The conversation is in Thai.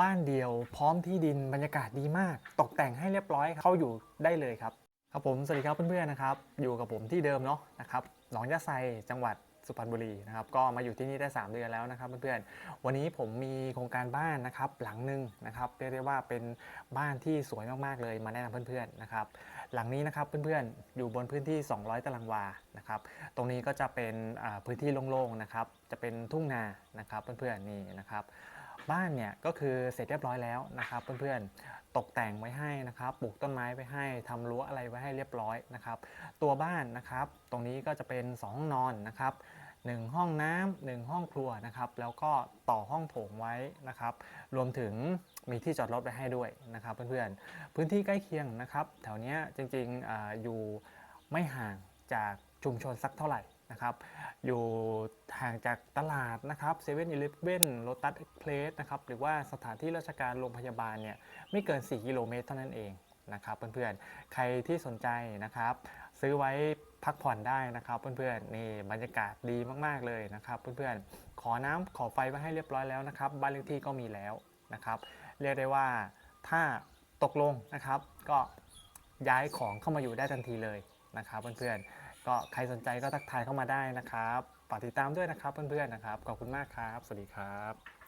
บ้านเดียว พร้อมที่ดินบรรยากาศดีมาก ตกแต่งให้เรียบร้อยเข้าอยู่ได้เลยครับ ครับผมสวัสดีครับเพื่อนๆนะครับ อยู่กับผมที่เดิมเนาะนะครับหนองยะไซจังหวัดสุพรรณบุรีนะครับก็มาอยู่ที่นี่ได้ 3 เดือนแล้วนะครับเพื่อนๆวันนี้ผมมีโครงการบ้านนะครับหลังหนึ่งนะครับเรียกได้ว่าเป็นบ้านที่สวยมากๆเลยมาแนะนำเพื่อนๆนะครับหลังนี้นะครับเพื่อนๆอยู่บนพื้นที่ 200 ตารางวานะครับตรงนี้ก็จะเป็นพื้นที่โล่งๆนะครับจะเป็นทุ่งนานะครับเพื่อนๆนี่นะครับ บ้านเนี่ยก็คือเสร็จเรียบร้อยแล้วนะครับเพื่อนๆตกแต่งไว้ให้นะครับปลูกต้นไม้ไว้ให้ทำรั้วอะไรไว้ให้เรียบร้อยนะครับ ตัวบ้านนะครับ ตรงนี้ก็จะเป็น2ห้องนอนนะครับหนึ่งห้องน้ำหนึ่งห้องครัวนะครับ แล้วก็ต่อห้องโถงไว้นะครับ รวมถึงมีที่จอดรถไว้ให้ด้วยนะครับ เพื่อนๆ พื้นที่ใกล้เคียงนะครับ แถวนี้จริงๆออยู่ไม่ห่างจากชุมชนสักเท่าไหร่ นะครับ อยู่ห่างจากตลาดนะครับเซเว่นอีเลฟเว่นโลตัสเอ็กเพลสนะครับ หรือว่าสถานที่ราชการโรงพยาบาลเนี่ยไม่เกิน 4 กิโลเมตรเท่านั้นเองนะครับเพื่อนๆ ใครที่สนใจนะครับ ซื้อไว้พักผ่อนได้นะครับเพื่อนๆนี่บรรยากาศดีมากๆเลยนะครับเพื่อนๆขอน้ำขอไฟไว้ให้เรียบร้อยแล้วนะครับบ้านเลขที่ก็มีแล้วนะครับเรียกได้ว่าถ้าตกลงนะครับก็ย้ายของเข้ามาอยู่ได้ทันทีเลยนะครับเพื่อนๆ ก็ใครสนใจก็ทักทายเข้ามาได้นะครับฝากติดตามด้วยนะครับเพื่อนๆนะครับขอบคุณมากครับ สวัสดีครับ